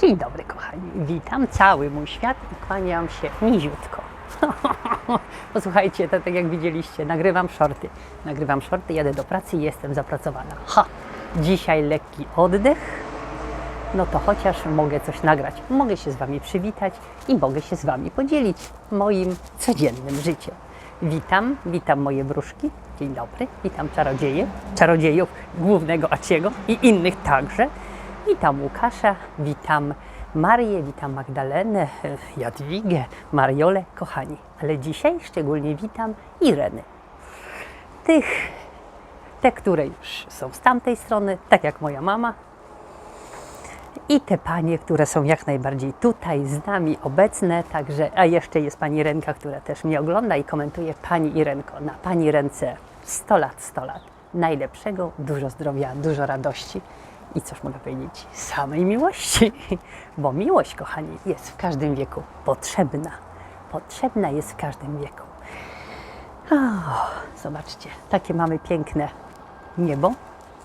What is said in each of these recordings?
Dzień dobry kochani, witam cały mój świat i kłaniam się niziutko. Posłuchajcie, to tak jak widzieliście, nagrywam shorty. Nagrywam shorty, jadę do pracy i jestem zapracowana. Ha! Dzisiaj lekki oddech, no to chociaż mogę coś nagrać. Mogę się z Wami przywitać i mogę się z Wami podzielić moim codziennym życiem. Witam, witam moje wróżki. Dzień dobry, witam czarodzieje, czarodziejów głównego Aciego i innych także. Witam Łukasza, witam Marię, witam Magdalenę, Jadwigę, Mariolę, kochani. Ale dzisiaj szczególnie witam Ireny. Tych, te, które już są z tamtej strony, tak jak moja mama, i te panie, które są jak najbardziej tutaj z nami obecne, także, a jeszcze jest pani Renka, która też mnie ogląda i komentuje. Pani Irenko, na pani ręce 100 lat, 100 lat. Najlepszego, dużo zdrowia, dużo radości i cóż mogę powiedzieć, samej miłości, bo miłość, kochani, jest w każdym wieku potrzebna. Potrzebna jest w każdym wieku. Zobaczcie, takie mamy piękne niebo.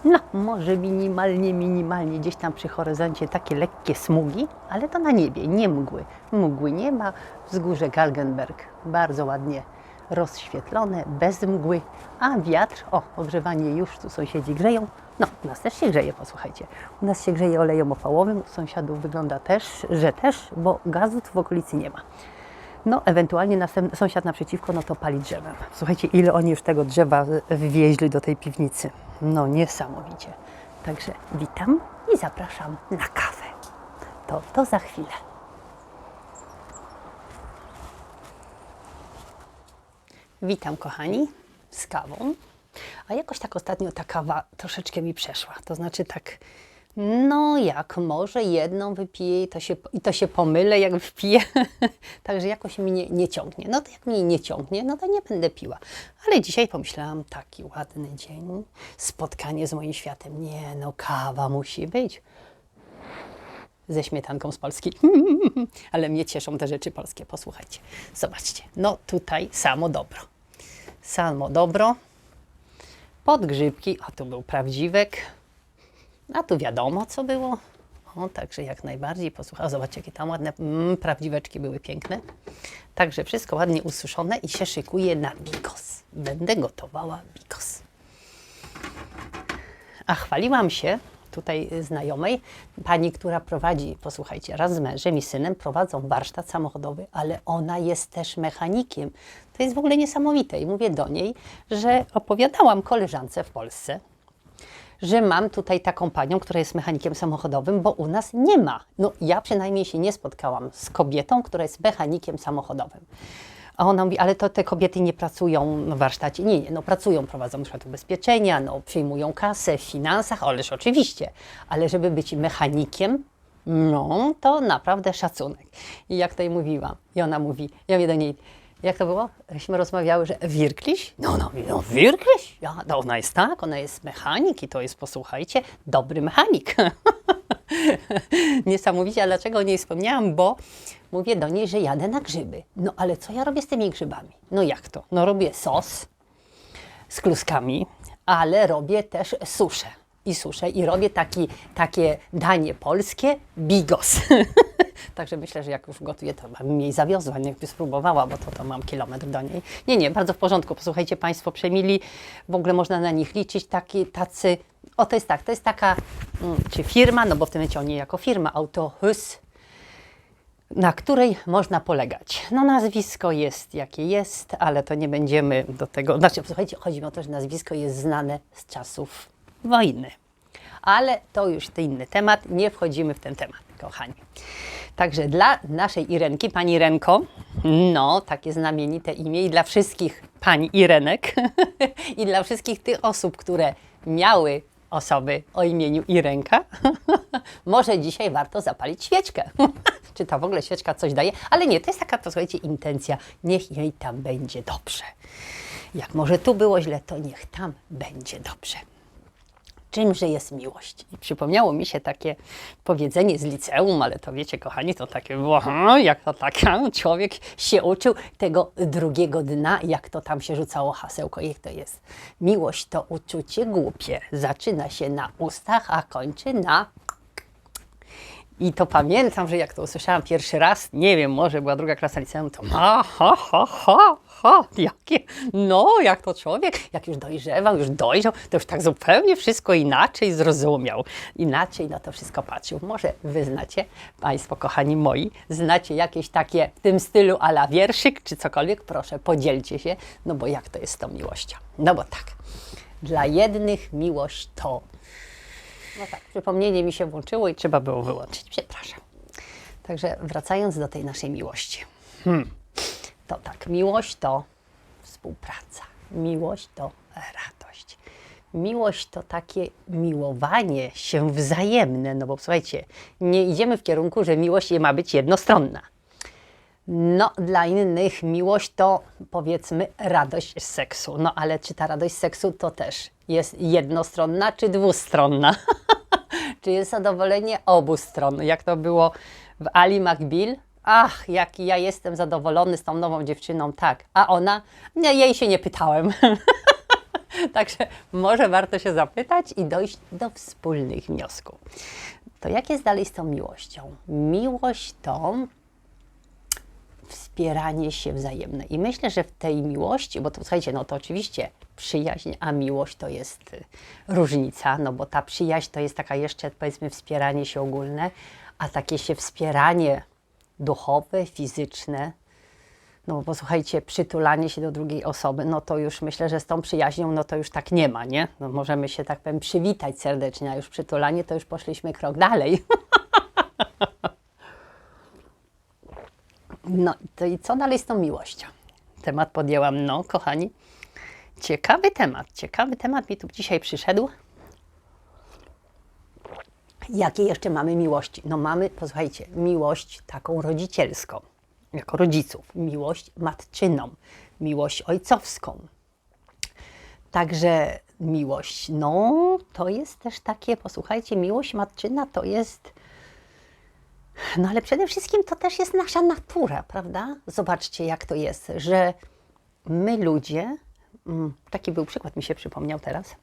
No, może minimalnie, minimalnie gdzieś tam przy horyzoncie takie lekkie smugi, ale to na niebie, nie mgły. Mgły nie ma. Wzgórze Galgenberg bardzo ładnie rozświetlone, bez mgły, a wiatr, o, ogrzewanie już, tu sąsiedzi grzeją. No, u nas też się grzeje, posłuchajcie. U nas się grzeje olejem opałowym, u sąsiadów wygląda też, że też, bo gazu tu w okolicy nie ma. No, ewentualnie następny sąsiad naprzeciwko, no to pali drzewem. Słuchajcie, ile oni już tego drzewa wywieźli do tej piwnicy. No, niesamowicie. Także witam i zapraszam na kawę. To, to za chwilę. Witam, kochani, z kawą. A jakoś tak ostatnio ta kawa troszeczkę mi przeszła. To znaczy tak, no jak może jedną wypiję i to się, i to się pomylę, jak wypiję. Także jakoś mi nie, nie ciągnie. No to jak mi nie ciągnie, no to nie będę piła. Ale dzisiaj pomyślałam, taki ładny dzień, spotkanie z moim światem. Nie, no kawa musi być. Ze śmietanką z Polski. Ale mnie cieszą te rzeczy polskie, posłuchajcie. Zobaczcie, no tutaj samo dobro. Samo dobro. Podgrzybki, a tu był prawdziwek. A tu wiadomo, co było. O, także jak najbardziej posłuchaj. O, zobaczcie, jakie tam ładne mm, prawdziweczki były piękne. Także wszystko ładnie ususzone i się szykuje na bigos. Będę gotowała bigos. A chwaliłam się tutaj znajomej, pani, która prowadzi, posłuchajcie, raz z mężem i synem prowadzą warsztat samochodowy, ale ona jest też mechanikiem. To jest w ogóle niesamowite. I mówię do niej, że opowiadałam koleżance w Polsce, że mam tutaj taką panią, która jest mechanikiem samochodowym, bo u nas nie ma. No ja przynajmniej się nie spotkałam z kobietą, która jest mechanikiem samochodowym. A ona mówi, ale to te kobiety nie pracują w warsztacie. Nie, nie, no pracują, prowadzą przykład ubezpieczenia, no przyjmują kasę w finansach, ależ oczywiście. Ale żeby być mechanikiem, no to naprawdę szacunek. I jak tutaj mówiłam, i ona mówi, ja mówię do niej, jak to było? Myśmy rozmawiały, że wirklich? No, no, no wirklich? Ja, no ona jest tak, ona jest mechanik i to jest, posłuchajcie, dobry mechanik. Niesamowicie, a dlaczego o niej wspomniałam? Bo mówię do niej, że jadę na grzyby. No ale co ja robię z tymi grzybami? No jak to? No robię sos z kluskami, ale robię też suszę. I suszę i robię taki, takie danie polskie, bigos. Także myślę, że jak już gotuję, to bym jej zawiozła, jakby spróbowała, bo to, to mam kilometr do niej. Nie, nie, bardzo w porządku. Posłuchajcie Państwo, przemili, w ogóle można na nich liczyć, taki, tacy, o to jest tak, to jest taka, mm, czy firma, no bo w tym momencie oni jako firma, Autohus, na której można polegać. No nazwisko jest jakie jest, ale to nie będziemy do tego, znaczy słuchajcie, chodzi mi o to, że nazwisko jest znane z czasów wojny. Ale to już inny temat, nie wchodzimy w ten temat, kochani. Także dla naszej Irenki, pani Irenko, no takie znamienite imię i dla wszystkich pani Irenek i dla wszystkich tych osób, które miały osoby o imieniu Irenka, może dzisiaj warto zapalić świeczkę. Czy to w ogóle świeczka coś daje? Ale nie, to jest taka, posłuchajcie, intencja. Niech jej tam będzie dobrze. Jak może tu było źle, to niech tam będzie dobrze czymże jest miłość. I przypomniało mi się takie powiedzenie z liceum, ale to wiecie, kochani, to takie było, hmm, jak to tak, człowiek się uczył tego drugiego dna, jak to tam się rzucało hasełko, jak to jest. Miłość to uczucie głupie. Zaczyna się na ustach, a kończy na I to pamiętam, że jak to usłyszałam pierwszy raz, nie wiem, może była druga klasa liceum, to ha, ha, ha, ha, ha, jakie, no, jak to człowiek, jak już dojrzewał, już dojrzał, to już tak zupełnie wszystko inaczej zrozumiał, inaczej na to wszystko patrzył. Może wy znacie, Państwo kochani moi, znacie jakieś takie w tym stylu ala wierszyk, czy cokolwiek, proszę, podzielcie się, no bo jak to jest z tą miłością? No bo tak, dla jednych miłość to no tak, przypomnienie mi się włączyło i trzeba było wyłączyć. Przepraszam. Także wracając do tej naszej miłości. Hmm. To tak, miłość to współpraca. Miłość to radość. Miłość to takie miłowanie się wzajemne, no bo słuchajcie, nie idziemy w kierunku, że miłość ma być jednostronna. No, dla innych miłość to powiedzmy radość z seksu. No, ale czy ta radość z seksu to też jest jednostronna czy dwustronna? czy jest zadowolenie obu stron? Jak to było w Ali McBeal? Ach, jaki ja jestem zadowolony z tą nową dziewczyną, tak. A ona? Nie, jej się nie pytałem. Także może warto się zapytać i dojść do wspólnych wniosków. To jak jest dalej z tą miłością? Miłość to wspieranie się wzajemne. I myślę, że w tej miłości, bo to słuchajcie, no to oczywiście przyjaźń, a miłość to jest y, różnica, no bo ta przyjaźń to jest taka jeszcze powiedzmy wspieranie się ogólne, a takie się wspieranie duchowe, fizyczne, no bo posłuchajcie, przytulanie się do drugiej osoby, no to już myślę, że z tą przyjaźnią, no to już tak nie ma, nie? No możemy się tak powiem przywitać serdecznie, a już przytulanie to już poszliśmy krok dalej. No to i co dalej z tą miłością? Temat podjęłam, no kochani. Ciekawy temat, ciekawy temat mi tu dzisiaj przyszedł. Jakie jeszcze mamy miłości? No mamy, posłuchajcie, miłość taką rodzicielską, jako rodziców, miłość matczyną, miłość ojcowską. Także miłość, no to jest też takie, posłuchajcie, miłość matczyna to jest no ale przede wszystkim to też jest nasza natura, prawda? Zobaczcie, jak to jest, że my ludzie, mm, taki był przykład, mi się przypomniał teraz.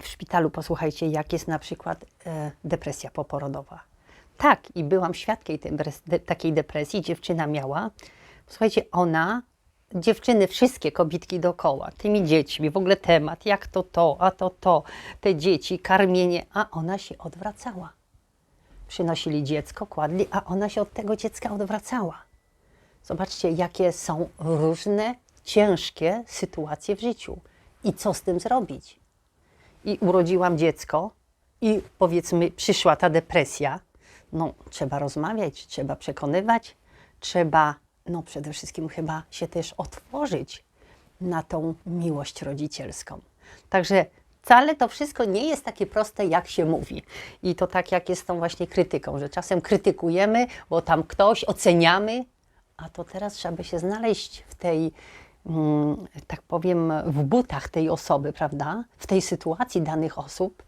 W szpitalu posłuchajcie, jak jest na przykład e, depresja poporodowa. Tak, i byłam świadkiem tej, de, takiej depresji. Dziewczyna miała, słuchajcie, ona, dziewczyny, wszystkie kobitki dookoła, tymi dziećmi, w ogóle temat, jak to to, a to to, te dzieci, karmienie, a ona się odwracała przynosili dziecko, kładli, a ona się od tego dziecka odwracała. Zobaczcie, jakie są różne, ciężkie sytuacje w życiu i co z tym zrobić. I urodziłam dziecko, i powiedzmy, przyszła ta depresja. No, trzeba rozmawiać, trzeba przekonywać, trzeba, no przede wszystkim chyba się też otworzyć na tą miłość rodzicielską. Także wcale to wszystko nie jest takie proste, jak się mówi. I to tak jak jest z tą właśnie krytyką, że czasem krytykujemy, bo tam ktoś oceniamy, a to teraz trzeba by się znaleźć w tej, tak powiem, w butach tej osoby, prawda? W tej sytuacji danych osób.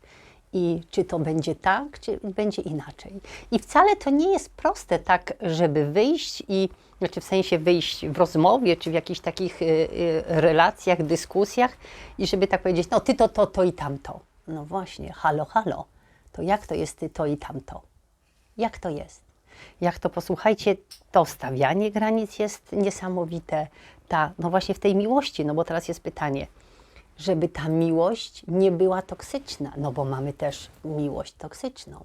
I czy to będzie tak, czy będzie inaczej. I wcale to nie jest proste tak, żeby wyjść i znaczy w sensie wyjść w rozmowie, czy w jakichś takich y, y, relacjach, dyskusjach i żeby tak powiedzieć, no ty to, to, to i tamto. No właśnie, halo, halo, to jak to jest ty to i tamto? Jak to jest? Jak to, posłuchajcie, to stawianie granic jest niesamowite, ta, no właśnie w tej miłości, no bo teraz jest pytanie, żeby ta miłość nie była toksyczna, no bo mamy też miłość toksyczną.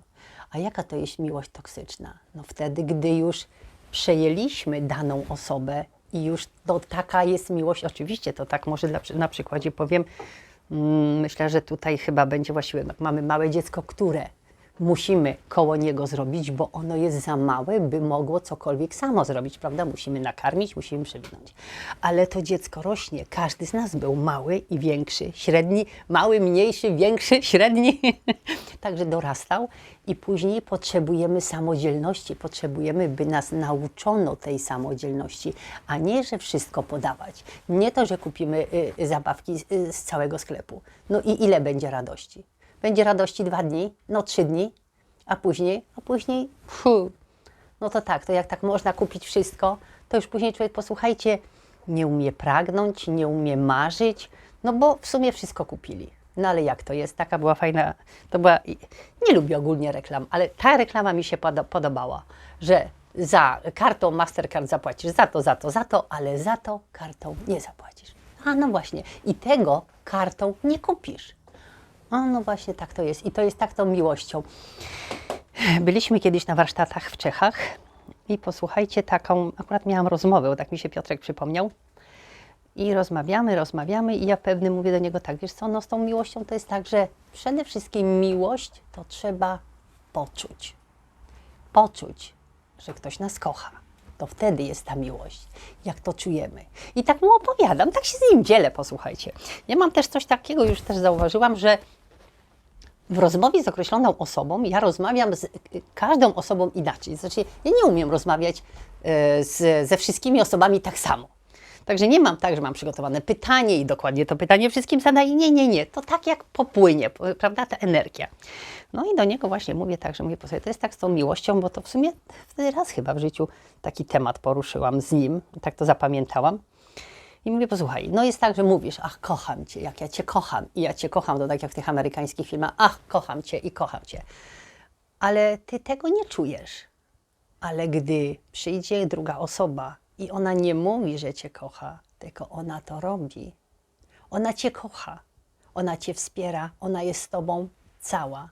A jaka to jest miłość toksyczna? No wtedy, gdy już przejęliśmy daną osobę i już to taka jest miłość. Oczywiście to tak może dla, na przykładzie powiem. Mm, myślę, że tutaj chyba będzie właściwe. Mamy małe dziecko, które musimy koło niego zrobić, bo ono jest za małe, by mogło cokolwiek samo zrobić, prawda? Musimy nakarmić, musimy przywinąć. Ale to dziecko rośnie. Każdy z nas był mały i większy, średni, mały, mniejszy, większy, średni. Także dorastał i później potrzebujemy samodzielności, potrzebujemy, by nas nauczono tej samodzielności, a nie, że wszystko podawać. Nie to, że kupimy y, zabawki y, z całego sklepu. No i ile będzie radości? Będzie radości dwa dni, no trzy dni, a później, a później, fu, no to tak, to jak tak można kupić wszystko, to już później człowiek, posłuchajcie, nie umie pragnąć, nie umie marzyć, no bo w sumie wszystko kupili. No ale jak to jest? Taka była fajna, to była, nie lubię ogólnie reklam, ale ta reklama mi się podo- podobała, że za kartą Mastercard zapłacisz za to, za to, za to, ale za to kartą nie zapłacisz. A no właśnie, i tego kartą nie kupisz. A no właśnie tak to jest. I to jest tak tą miłością. Byliśmy kiedyś na warsztatach w Czechach i posłuchajcie taką, akurat miałam rozmowę, bo tak mi się Piotrek przypomniał. I rozmawiamy, rozmawiamy i ja pewny mówię do niego tak, wiesz co, no z tą miłością to jest tak, że przede wszystkim miłość to trzeba poczuć. Poczuć, że ktoś nas kocha. To wtedy jest ta miłość, jak to czujemy. I tak mu opowiadam, tak się z nim dzielę, posłuchajcie. Ja mam też coś takiego, już też zauważyłam, że w rozmowie z określoną osobą ja rozmawiam z każdą osobą inaczej. Znaczy, ja nie umiem rozmawiać y, z, ze wszystkimi osobami tak samo. Także nie mam tak, że mam przygotowane pytanie i dokładnie to pytanie wszystkim zadaję. Nie, nie, nie. To tak jak popłynie, prawda, ta energia. No i do niego właśnie mówię tak, że mówię, posłuchaj, to jest tak z tą miłością, bo to w sumie wtedy raz chyba w życiu taki temat poruszyłam z nim, tak to zapamiętałam. I mówię, posłuchaj, no jest tak, że mówisz, ach, kocham cię, jak ja cię kocham. I ja cię kocham, to tak jak w tych amerykańskich filmach, ach, kocham cię i kocham cię. Ale ty tego nie czujesz. Ale gdy przyjdzie druga osoba i ona nie mówi, że cię kocha, tylko ona to robi. Ona cię kocha, ona cię wspiera, ona jest z tobą cała.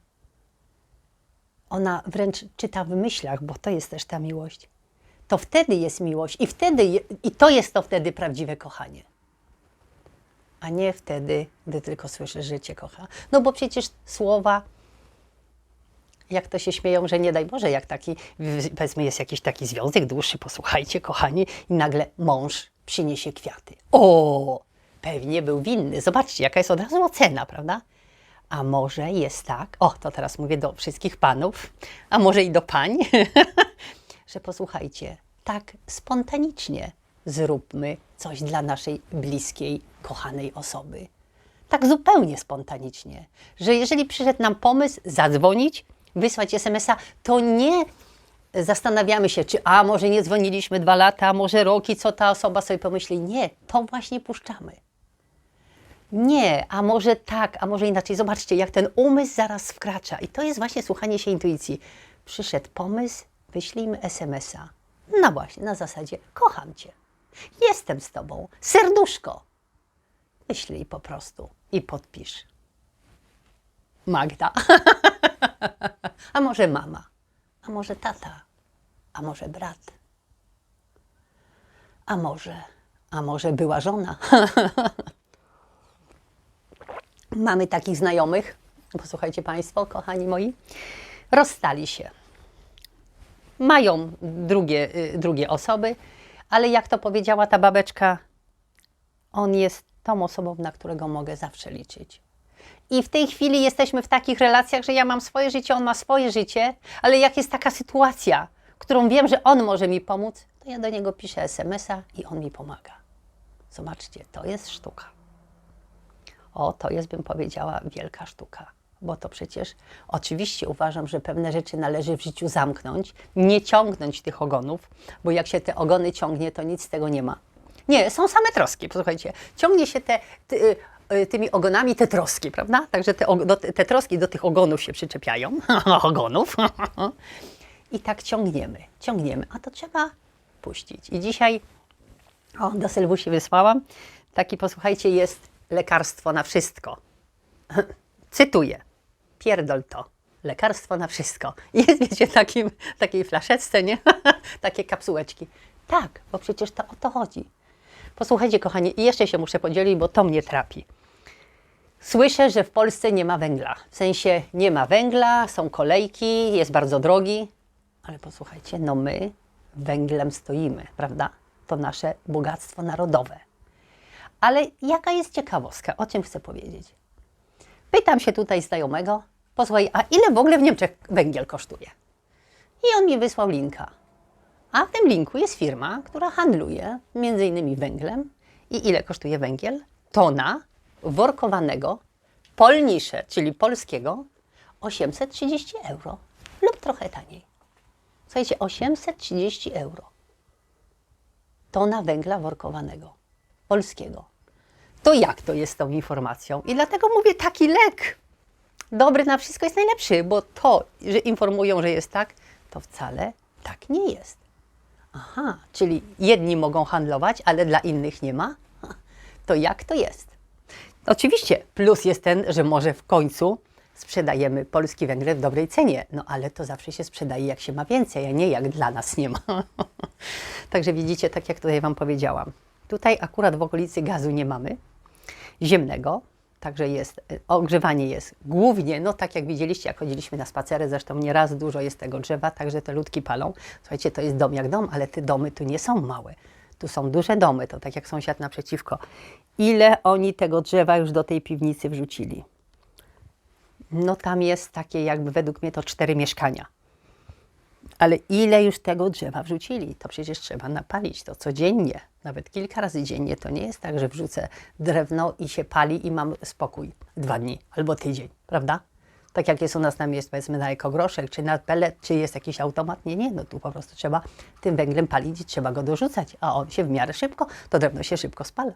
Ona wręcz czyta w myślach, bo to jest też ta miłość. To wtedy jest miłość i wtedy i to jest to wtedy prawdziwe kochanie. A nie wtedy, gdy tylko słyszysz, że cię kocha. No bo przecież słowa jak to się śmieją, że nie daj Boże, jak taki, powiedzmy, jest jakiś taki związek dłuższy, posłuchajcie, kochani, i nagle mąż przyniesie kwiaty. O, pewnie był winny. Zobaczcie, jaka jest od razu ocena, prawda? A może jest tak, o, to teraz mówię do wszystkich panów, a może i do pań, że posłuchajcie, tak spontanicznie zróbmy coś dla naszej bliskiej, kochanej osoby tak zupełnie spontanicznie, że jeżeli przyszedł nam pomysł zadzwonić, wysłać SMS-a, to nie zastanawiamy się, czy a może nie dzwoniliśmy dwa lata, a może rok i co ta osoba sobie pomyśli. Nie, to właśnie puszczamy. Nie, a może tak, a może inaczej. Zobaczcie, jak ten umysł zaraz wkracza. I to jest właśnie słuchanie się intuicji. Przyszedł pomysł, wyślijmy SMS-a. No właśnie, na zasadzie kocham Cię. Jestem z Tobą. Serduszko. Wyślij po prostu i podpisz. Magda. A może mama? A może tata? A może brat? A może, a może była żona? Mamy takich znajomych, posłuchajcie Państwo, kochani moi, rozstali się. Mają drugie, y, drugie osoby, ale jak to powiedziała ta babeczka, on jest tą osobą, na którego mogę zawsze liczyć. I w tej chwili jesteśmy w takich relacjach, że ja mam swoje życie, on ma swoje życie, ale jak jest taka sytuacja, którą wiem, że on może mi pomóc, to ja do niego piszę SMS-a i on mi pomaga. Zobaczcie, to jest sztuka. O, to jest, bym powiedziała, wielka sztuka. Bo to przecież oczywiście uważam, że pewne rzeczy należy w życiu zamknąć, nie ciągnąć tych ogonów, bo jak się te ogony ciągnie, to nic z tego nie ma. Nie, są same troski, posłuchajcie. Ciągnie się te, ty, y, tymi ogonami te troski, prawda? Także te, do, te troski do tych ogonów się przyczepiają. ogonów. I tak ciągniemy, ciągniemy. A to trzeba puścić. I dzisiaj o, do Sylwusi wysłałam. Taki, posłuchajcie, jest lekarstwo na wszystko. Cytuję. Pierdol to. Lekarstwo na wszystko. Jest, wiecie, takim, takiej flaszeczce, nie? Takie kapsułeczki. Tak, bo przecież to o to chodzi. Posłuchajcie, kochani, i jeszcze się muszę podzielić, bo to mnie trapi. Słyszę, że w Polsce nie ma węgla. W sensie nie ma węgla, są kolejki, jest bardzo drogi. Ale posłuchajcie, no my węglem stoimy, prawda? To nasze bogactwo narodowe. Ale jaka jest ciekawostka? O czym chcę powiedzieć? Pytam się tutaj znajomego, posłuchaj, a ile w ogóle w Niemczech węgiel kosztuje? I on mi wysłał linka. A w tym linku jest firma, która handluje między innymi węglem. I ile kosztuje węgiel? Tona workowanego, polnisze, czyli polskiego, 830 euro lub trochę taniej. Słuchajcie, 830 euro. Tona węgla workowanego, polskiego. To jak to jest z tą informacją? I dlatego mówię, taki lek dobry na wszystko jest najlepszy, bo to, że informują, że jest tak, to wcale tak nie jest. Aha, czyli jedni mogą handlować, ale dla innych nie ma? To jak to jest? Oczywiście, plus jest ten, że może w końcu sprzedajemy polski węgiel w dobrej cenie. No ale to zawsze się sprzedaje, jak się ma więcej, a nie jak dla nas nie ma. Także widzicie, tak jak tutaj Wam powiedziałam. Tutaj akurat w okolicy gazu nie mamy ziemnego, także jest, e, ogrzewanie jest głównie, no tak jak widzieliście, jak chodziliśmy na spacery, zresztą nieraz dużo jest tego drzewa, także te ludki palą. Słuchajcie, to jest dom jak dom, ale te domy tu nie są małe. Tu są duże domy, to tak jak sąsiad naprzeciwko. Ile oni tego drzewa już do tej piwnicy wrzucili? No tam jest takie jakby według mnie to cztery mieszkania. Ale ile już tego drzewa wrzucili? To przecież trzeba napalić to codziennie, nawet kilka razy dziennie. To nie jest tak, że wrzucę drewno i się pali i mam spokój dwa dni albo tydzień, prawda? Tak jak jest u nas na miejscu, powiedzmy na ekogroszek, czy na pelet, czy jest jakiś automat. Nie, nie, no tu po prostu trzeba tym węglem palić i trzeba go dorzucać, a on się w miarę szybko, to drewno się szybko spala.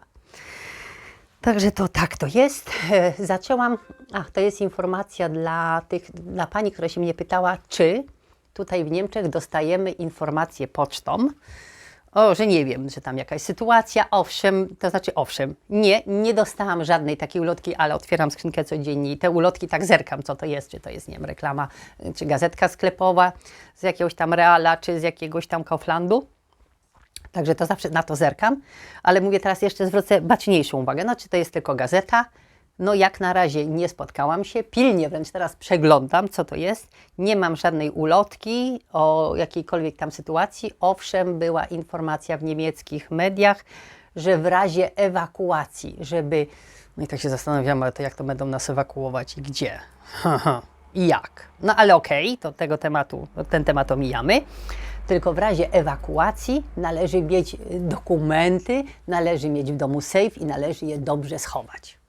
Także to tak to jest. E, Zaczęłam, ach, to jest informacja dla tych, dla pani, która się mnie pytała, czy tutaj w Niemczech dostajemy informacje pocztą, o, że nie wiem, że tam jakaś sytuacja, owszem, to znaczy owszem, nie, nie dostałam żadnej takiej ulotki, ale otwieram skrzynkę codziennie i te ulotki tak zerkam, co to jest, czy to jest, nie wiem, reklama, y, czy gazetka sklepowa z jakiegoś tam Reala, czy z jakiegoś tam Kauflandu. Także to zawsze na to zerkam, ale mówię teraz jeszcze zwrócę baczniejszą uwagę. No, czy to jest tylko gazeta? No, jak na razie nie spotkałam się. Pilnie wręcz teraz przeglądam, co to jest. Nie mam żadnej ulotki o jakiejkolwiek tam sytuacji. Owszem, była informacja w niemieckich mediach, że w razie ewakuacji, żeby. No i tak się zastanawiam, ale to jak to będą nas ewakuować i gdzie? I jak? No ale okej, to tego tematu, ten temat omijamy. Tylko w razie ewakuacji należy mieć dokumenty, należy mieć w domu safe i należy je dobrze schować.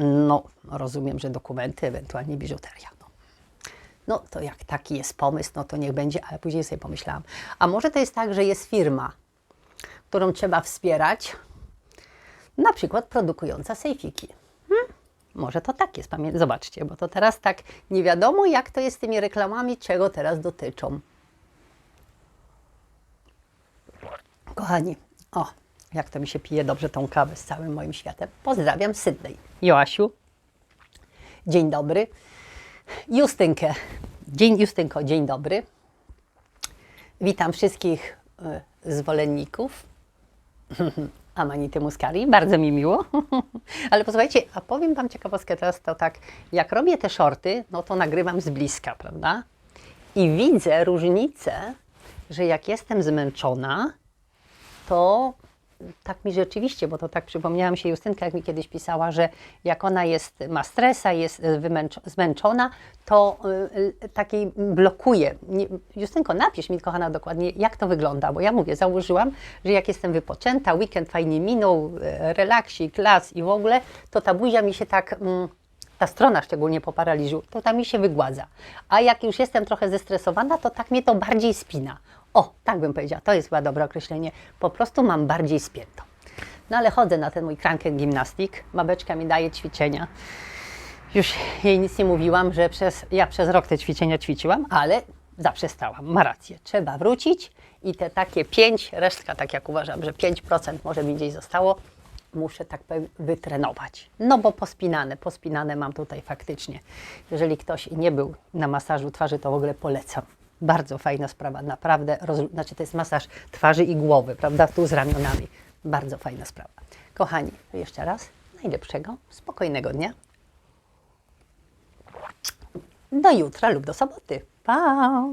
No, rozumiem, że dokumenty, ewentualnie biżuteria. No. no to jak taki jest pomysł, no to niech będzie, ale później sobie pomyślałam. A może to jest tak, że jest firma, którą trzeba wspierać, na przykład produkująca sejfiki. Hmm? Może to tak jest, zobaczcie, bo to teraz tak nie wiadomo, jak to jest z tymi reklamami, czego teraz dotyczą. Kochani, o, jak to mi się pije dobrze tą kawę z całym moim światem. Pozdrawiam Sydney. Joasiu, dzień dobry. Justynkę, dzień, Justynko, dzień dobry. Witam wszystkich y, zwolenników Amanity Muscari, bardzo mi miło. Ale posłuchajcie, a powiem Wam ciekawostkę teraz, to tak, jak robię te shorty, no to nagrywam z bliska, prawda? I widzę różnicę, że jak jestem zmęczona, to tak mi rzeczywiście, bo to tak przypomniałam się Justynka, jak mi kiedyś pisała, że jak ona jest, ma stresa, jest y, zmęczona, to y, y, takiej blokuje. Nie, Justynko, napisz mi, kochana, dokładnie, jak to wygląda, bo ja mówię, założyłam, że jak jestem wypoczęta, weekend fajnie minął, y, relaksik, las i w ogóle, to ta buzia mi się tak... Mm, ta strona szczególnie po paraliżu, to ta mi się wygładza. A jak już jestem trochę zestresowana, to tak mnie to bardziej spina. O, tak bym powiedziała, to jest chyba dobre określenie. Po prostu mam bardziej spięto. No ale chodzę na ten mój kranken gimnastik, babeczka mi daje ćwiczenia. Już jej nic nie mówiłam, że przez, ja przez rok te ćwiczenia ćwiczyłam, ale zaprzestałam. Ma rację. Trzeba wrócić i te takie 5, resztka tak jak uważam, że 5% może mi gdzieś zostało, muszę tak powiem wytrenować. No bo pospinane, pospinane mam tutaj faktycznie. Jeżeli ktoś nie był na masażu twarzy, to w ogóle polecam. Bardzo fajna sprawa, naprawdę. Roz, znaczy to jest masaż twarzy i głowy, prawda? Tu z ramionami. Bardzo fajna sprawa. Kochani, jeszcze raz najlepszego, spokojnego dnia. Do jutra lub do soboty. Pa!